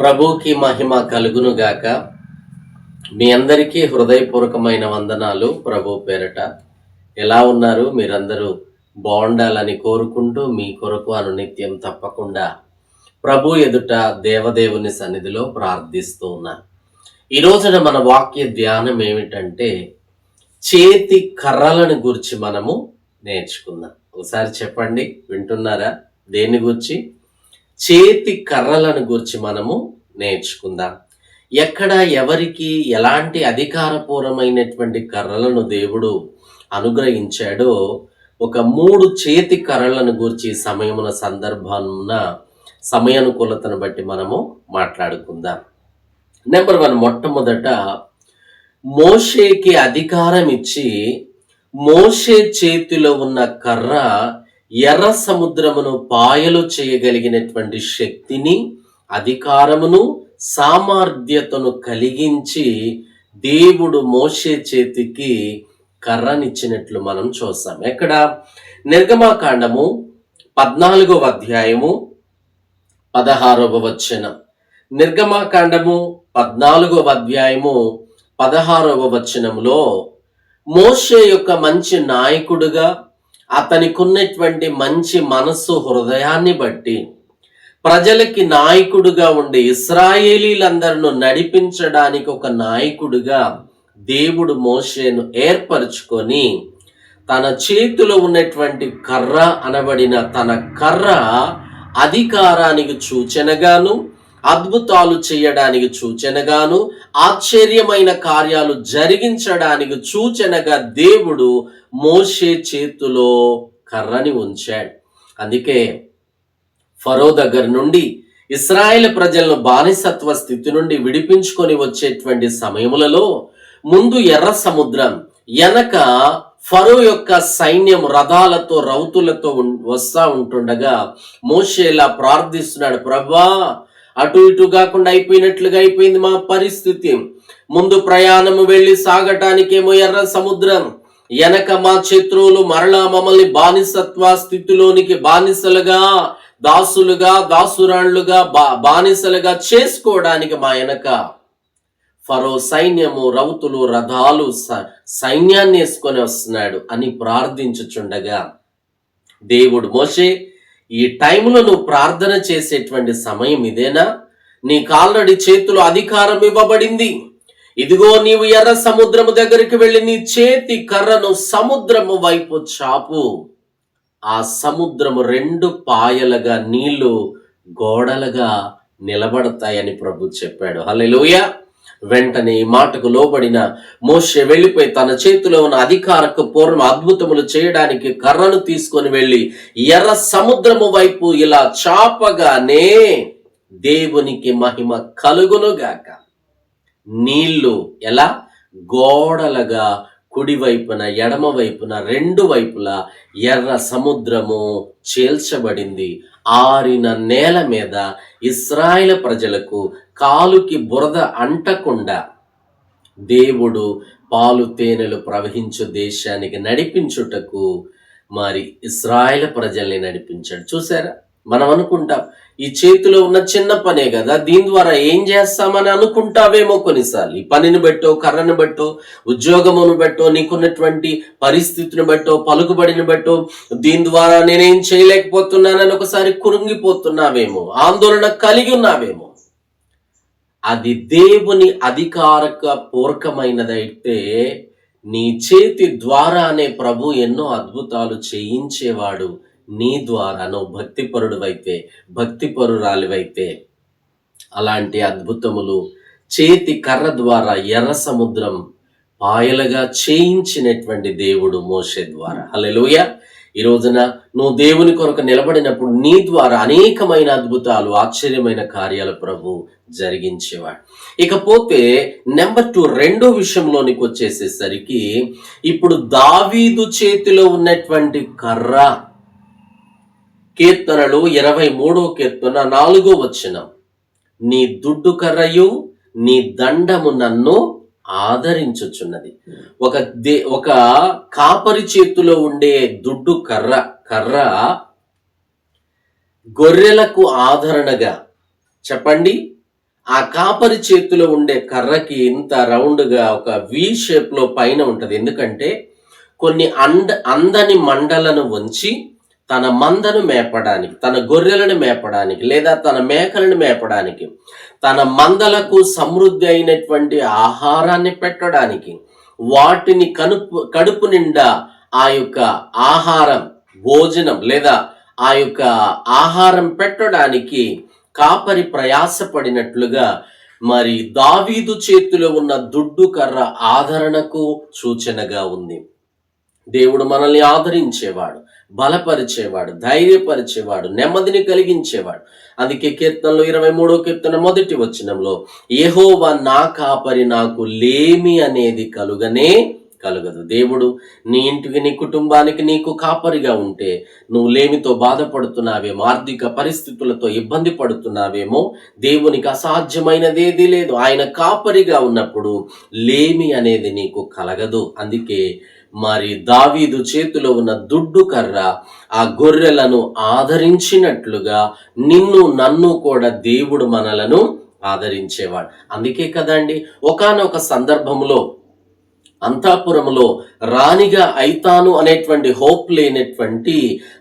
ప్రభుకి మహిమ కలుగును గాక మీ అందరికీ హృదయపూర్వకమైన వందనాలు ప్రభు పేరట. ఎలా ఉన్నారు మీరందరూ? బాగుండాలని కోరుకుంటూ మీ కొరకు అనునిత్యం తప్పకుండా ప్రభు ఎదుట దేవదేవుని సన్నిధిలో ప్రార్థిస్తూ ఉన్నాను ఈ రోజున మన వాక్య ధ్యానం ఏమిటంటే చేతి కర్రలను గురించి మనము నేర్చుకుందాం. ఒకసారి చెప్పండి వింటున్నారా? దేని గురించి? చేతి కర్రలను గురించి మనము నేర్చుకుందాం. ఎక్కడ ఎవరికి ఎలాంటి అధికారపూర్వమైనటువంటి కర్రలను దేవుడు అనుగ్రహించాడో ఒక మూడు చేతి కర్రలను గురించి సమయమున సందర్భాన సమయానుకూలతను బట్టి మనము మాట్లాడుకుందాం. నెంబర్ వన్ మొట్టమొదట మోషేకి అధికారం ఇచ్చి మోషే చేతిలో ఉన్న కర్ర ఎర్ర సముద్రమును పాయలు చేయగలిగినటువంటి శక్తిని అధికారమును సామర్థ్యతను కలిగించి దేవుడు మోషే చేతికి కర్రనిచ్చినట్లు మనం చూస్తాం ఎక్కడ? నిర్గమాకాండము పద్నాలుగవ అధ్యాయము పదహారవ వచనం. నిర్గమాకాండము పద్నాలుగవ అధ్యాయము పదహారవ వచనములో మోషే యొక్క మంచి నాయకుడుగా అతనికి ఉన్నటువంటి మంచి మనస్సు హృదయాన్ని బట్టి ప్రజలకి నాయకుడుగా ఉండి ఇస్రాయేలీలందరిను నడిపించడానికి ఒక నాయకుడుగా దేవుడు మోషేను ఏర్పరచుకొని తన చేతిలో ఉన్నటువంటి కర్ర అనబడిన తన కర్ర అధికారానికి సూచనగాను అద్భుతాలు చేయడానికి సూచనగాను ఆశ్చర్యమైన కార్యాలు జరిగించడానికి సూచనగా దేవుడు మోషే చేతిలో కర్రని ఉంచాడు. అందుకే ఫరో దగ్గర నుండి ఇస్రాయేల్ ప్రజలను బానిసత్వ స్థితి నుండి విడిపించుకొని వచ్చేటువంటి సమయములలో ముందు ఎర్ర సముద్రం వెనక ఫరో యొక్క సైన్యం రథాలతో రౌతులతో వస్తా ఉంటుండగా మోషేలా ప్రార్థిస్తున్నాడు ప్రభా అటు ఇటు కాకుండా అయిపోయినట్లుగా అయిపోయింది మా పరిస్థితి. ముందు ప్రయాణము వెళ్ళి సాగటానికేమో ఎర్ర సముద్రం. వెనక మా శత్రువులు మరలా మమ్మల్ని బానిసత్వ స్థితిలోనికి బానిసలుగా దాసులుగా దాసురాళ్ళుగా బా బానిసలుగా చేసుకోవడానికి మా వెనక ఫరో సైన్యము రౌతులు రథాలు స- సైన్యాన్ని వేసుకొని వస్తున్నాడు అని ప్రార్థించుచుండగా దేవుడు మోషే ఈ టైంలో నువ్వు ప్రార్థన చేసేటువంటి సమయం ఇదేనా? నీ ఆల్రెడీ చేతిలో అధికారం ఇవ్వబడింది. ఇదిగో నీవు ఎర్ర సముద్రము దగ్గరికి వెళ్ళి నీ చేతి కర్రను సముద్రము వైపు చాపు. ఆ సముద్రము రెండు పాయలుగా నీళ్ళు గోడలుగా నిలబడతాయని ప్రభు చెప్పాడు. హల్లెలూయా! వెంటనే ఈ మాటకు లోబడిన మోషే వెళ్ళిపోయి తన చేతిలో ఉన్న అధికారక పూర్వం అద్భుతములు చేయడానికి కర్రను తీసుకొని వెళ్ళి ఎర్ర సముద్రము వైపు ఇలా చాపగానే దేవునికి మహిమ కలుగునుగాక. నీళ్ళు ఎలా? గోడలుగా కుడివైపున ఎడమ వైపున రెండు వైపులా ఎర్ర సముద్రము చేల్చబడింది. ఆరిన నేల మీద ఇస్రాయిల ప్రజలకు కాలుకి బురద అంటకుండా దేవుడు పాలు తేనెలు ప్రవహించు దేశానికి నడిపించుటకు మరి ఇస్రాయేల్ ప్రజల్ని నడిపించాడు. చూసారా? మనం అనుకుంటాం ఈ చేతిలో ఉన్న చిన్న పనే కదా దీని ద్వారా ఏం చేస్తామని అనుకుంటావేమో కొన్నిసార్లు. ఈ పనిని బట్టో కర్రను బట్టో ఉద్యోగమును బట్టో నీకున్నటువంటి పరిస్థితిని బట్టో పలుకుబడిని బట్టో దీని ద్వారా నేనేం చేయలేకపోతున్నానని ఒకసారి కురుంగిపోతున్నావేమో ఆందోళన కలిగి ఉన్నావేమో. అది దేవుని అధికారక పూర్వకమైనదైతే నీ చేతి ద్వారానే ప్రభు ఎన్నో అద్భుతాలు చేయించేవాడు. నీ ద్వారా నువ్వు భక్తిపరుడువైతే భక్తిపరురాలివైతే అలాంటి అద్భుతములు చేతి కర్ర ద్వారా ఎర్ర సముద్రం పాయలుగా చేయించినటువంటి దేవుడు మోషే ద్వారా. హల్లెలూయా. ఈ రోజున నువ్వు దేవుని కొరకు నిలబడినప్పుడు నీ ద్వారా అనేకమైన అద్భుతాలు ఆశ్చర్యమైన కార్యాలు ప్రభు జరిగించేవాడు. ఇకపోతే నెంబర్ టూ రెండో విషయంలోనికి వచ్చేసేసరికి ఇప్పుడు దావీదు చేతిలో ఉన్నటువంటి కర్ర కీర్తనలు ఇరవై మూడో కీర్తన నాలుగో వచనం. నీ దుడ్డు కర్రయు నీ దండము నన్ను ఆదరించుచున్నది. ఒక దే ఒక కాపరి చేతిలో ఉండే దుడ్డు కర్ర కర్ర గొర్రెలకు ఆదరణగా. చెప్పండి ఆ కాపరి చేతిలో ఉండే కర్రకి ఇంత రౌండ్గా ఒక వి షేప్లో పైన ఉంటుంది. ఎందుకంటే కొన్ని అండ అందని మండలను ఉంచి తన మందను మేపడానికి తన గొర్రెలను మేపడానికి లేదా తన మేకలను మేపడానికి తన మందలకు సమృద్ధి అయినటువంటి ఆహారాన్ని పెట్టడానికి వాటిని కనుపు కడుపు నిండా ఆ యొక్క ఆహారం భోజనం లేదా ఆ యొక్క ఆహారం పెట్టడానికి కాపరి ప్రయాసపడినట్లుగా మరి దావీదు చేతిలో ఉన్న దుడ్డు కర్ర ఆదరణకు సూచనగా ఉంది. దేవుడు మనల్ని ఆదరించేవాడు. బలపరిచేవాడు ధైర్యపరిచేవాడు నెమ్మదిని కలిగించేవాడు. అందుకే కీర్తనలో ఇరవై మూడో కీర్తన మొదటి వచనంలో ఏహోవా నా కాపరి నాకు లేమి అనేది కలుగనే కలగదు. దేవుడు నీ ఇంటికి నీ కుటుంబానికి నీకు కాపరిగా ఉంటే నువ్వు లేమితో బాధపడుతున్నావేమో ఆర్థిక పరిస్థితులతో ఇబ్బంది పడుతున్నావేమో దేవునికి అసాధ్యమైనదేది లేదు. ఆయన కాపరిగా ఉన్నప్పుడు లేమి అనేది నీకు కలగదు. అందుకే మరి దావీదు చేతిలో ఉన్న దుడ్డు కర్ర ఆ గొర్రెలను ఆదరించినట్లుగా నిన్ను నన్ను కూడా దేవుడు మనలను ఆదరించేవాడు. అందుకే కదండి ఒకానొక సందర్భంలో అంతాపురంలో రాణిగా అయితాను అనేటువంటి హోప్ లేనటువంటి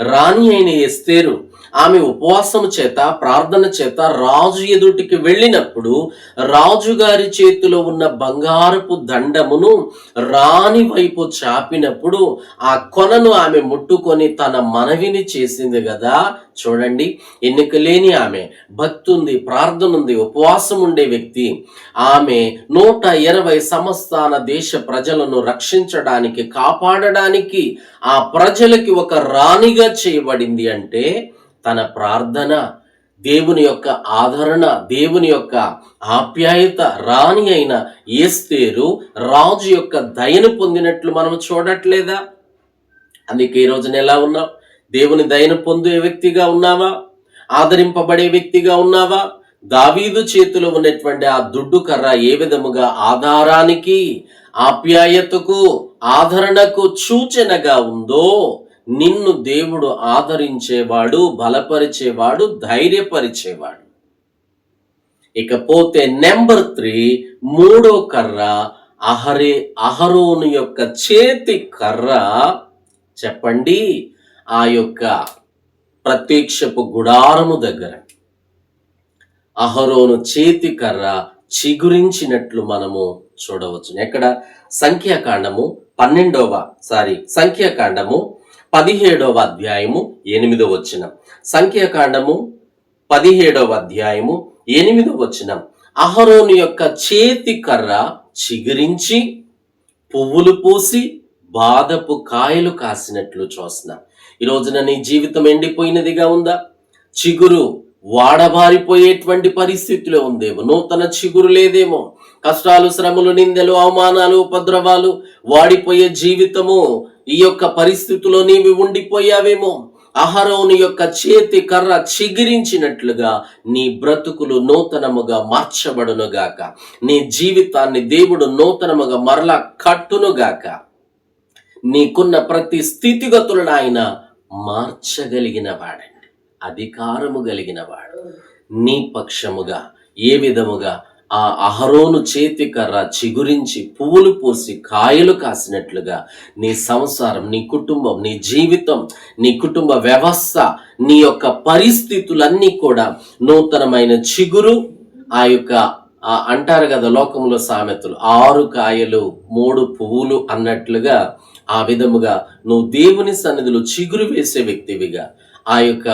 రాణి అయిన ఎస్తేరు ఆమె ఉపవాసము చేత ప్రార్థన చేత రాజు ఎదుటికి వెళ్ళినప్పుడు రాజుగారి చేతిలో ఉన్న బంగారపు దండమును రాణి వైపు చాపినప్పుడు ఆ కొనను ఆమె ముట్టుకొని తన మనవిని చేసింది కదా చూడండి ఎన్నిక లేని ఆమె భక్తి ఉంది ప్రార్థన ఉంది ఉపవాసం ఉండే వ్యక్తి. ఆమె నూట ఇరవై సంస్థాన దేశ ప్రజలను రక్షించడానికి కాపాడడానికి ఆ ప్రజలకి ఒక రాణిగా చేయబడింది అంటే తన ప్రార్థన దేవుని యొక్క ఆదరణ దేవుని యొక్క ఆప్యాయత రాణి అయిన ఏస్తేరు రాజు యొక్క దయను పొందినట్లు మనం చూడట్లేదా? అందుకే ఈ రోజున ఎలా ఉన్నావు? దేవుని దయను పొందే వ్యక్తిగా ఉన్నావా? ఆదరింపబడే వ్యక్తిగా ఉన్నావా? దావీదు చేతిలో ఉన్నటువంటి ఆ దుడ్డు కర్ర ఏ విధముగా ఆధారానికి ఆప్యాయతకు ఆదరణకు సూచనగా ఉందో నిన్ను దేవుడు ఆదరించేవాడు బలపరిచేవాడు ధైర్యపరిచేవాడు. ఇకపోతే నెంబర్ త్రీ మూడో కర్ర అహరే అహరోను యొక్క చేతి కర్ర చెప్పండి ఆ యొక్క ప్రత్యక్షపు గుడారము దగ్గర. అహరోను చేతి కర్ర చిగురించినట్లు మనము చూడవచ్చు ఎక్కడ? సంఖ్యాకాండము పన్నెండవ సారీ సంఖ్యాకాండము పదిహేడవ అధ్యాయము ఎనిమిదవ వచనం. సంఖ్యాకాండము పదిహేడవ అధ్యాయము ఎనిమిదవ వచనం. అహరోను యొక్క చేతి కర్ర చిగురించి పువ్వులు పూసి బాధపు కాయలు కాసినట్లు చూస్తున్నాం ఈరోజున నీ జీవితం ఎండిపోయినదిగా ఉందా? చిగురు వాడబారిపోయేటువంటి పరిస్థితిలో ఉందేమో నూతన చిగురు లేదేమో. కష్టాలు శ్రమలు నిందలు అవమానాలు ఉపద్రవాలు వాడిపోయే జీవితము. ఈ యొక్క పరిస్థితిలో నీవి ఉండిపోయావేమో. అహరోని యొక్క చేతి కర్ర చిగిరించినట్లుగా నీ బ్రతుకులు నూతనముగా మార్చబడునుగాక. నీ జీవితాన్ని దేవుడు నూతనముగా మరలా కట్టునుగాక. నీకున్న ప్రతి స్థితిగతులను ఆయన మార్చగలిగిన వాడండి. అధికారము కలిగిన వాడు. నీ పక్షముగా ఏ విధముగా ఆ అహరోను చేతి కర్ర చిగురించి పువ్వులు పూసి కాయలు కాసినట్లుగా నీ సంసారం నీ కుటుంబం నీ జీవితం నీ కుటుంబ వ్యవస్థ నీ యొక్క పరిస్థితులన్నీ కూడా నూతనమైన చిగురు ఆ యొక్క ఆ అంటారు కదా లోకంలో సామెతలు ఆరు కాయలు మూడు పువ్వులు అన్నట్లుగా ఆ విధముగా నువ్వు దేవుని సన్నిధిలో చిగురు వేసే వ్యక్తివిగా ఆ యొక్క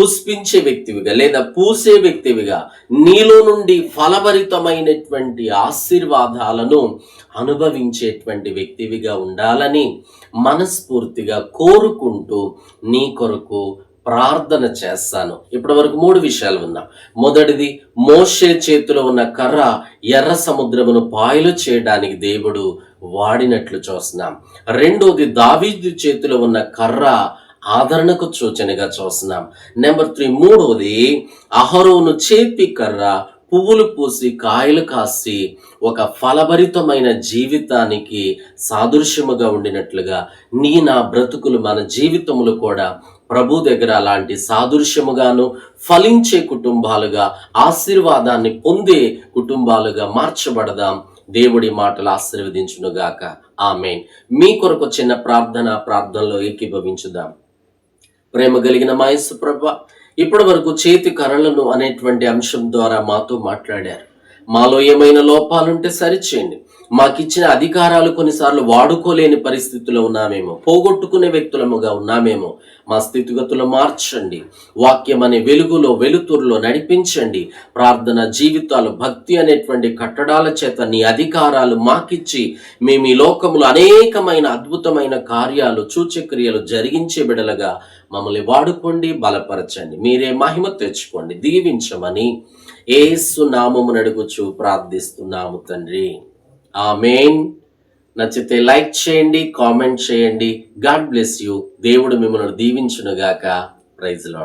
పుష్పించే వ్యక్తివిగా లేదా పూసే వ్యక్తివిగా నీలో నుండి ఫలభరితమైనటువంటి ఆశీర్వాదాలను అనుభవించేటువంటి వ్యక్తివిగా ఉండాలని మనస్ఫూర్తిగా కోరుకుంటూ నీ కొరకు ప్రార్థన చేస్తాను. ఇప్పటి వరకు మూడు విషయాలు విన్నాం. మొదటిది మోషే చేతిలో ఉన్న కర్ర ఎర్ర సముద్రమును పాయలు చేయడానికి దేవుడు వాడినట్లు చూస్తున్నాం. రెండోది దావీదు చేతిలో ఉన్న కర్ర ఆదరణకు సూచనగా చూస్తున్నాం. నెంబర్ త్రీ మూడవది అహరోను చేపి కర్ర పువ్వులు పూసి కాయలు కాసి ఒక ఫలభరితమైన జీవితానికి సాదృశ్యముగా ఉండినట్లుగా నీ నా బ్రతుకులు మన జీవితములు కూడా ప్రభు దగ్గర అలాంటి సాదృశ్యముగాను ఫలించే కుటుంబాలుగా ఆశీర్వాదాన్ని పొందే కుటుంబాలుగా మార్చబడదాం. దేవుడి మాటలు ఆశీర్వదించునుగాక. ఆమెన్. మీ కొరకు చిన్న ప్రార్థన ప్రార్థనలో ఏకీభవించుదాం. ప్రేమ కలిగిన మాయస్సు ప్రభ ఇప్పటి వరకు చేతి కర్రలను అనేటువంటి అంశం ద్వారా మాతో మాట్లాడారు. మాలో ఏమైనా లోపాలుంటే సరిచేయండి. మాకిచ్చిన అధికారాలు కొన్నిసార్లు వాడుకోలేని పరిస్థితిలో ఉన్నామేమో. పోగొట్టుకునే వ్యక్తులముగా ఉన్నామేమో. మా స్థితిగతులు మార్చండి. వాక్యం అనే వెలుగులో వెలుతురులో నడిపించండి. ప్రార్థన జీవితాలు భక్తి అనేటువంటి కట్టడాల చేత నీ అధికారాలు మాకిచ్చి మేము ఈ లోకములో అనేకమైన అద్భుతమైన కార్యాలు సూచక్రియలు జరిగించే బిడలుగా మమ్మల్ని వాడుకోండి బలపరచండి. మీరే మహిమ తెచ్చుకోండి. దీవించమని ఏసు నామము నడుగుచు ప్రార్థిస్తున్నాము తండ్రి. ఆ మెయిన్ నచ్చితే లైక్ చేయండి కామెంట్ చేయండి. God bless you. దేవుడు మిమ్మల్ని దీవించునుగాక. Praise Lord.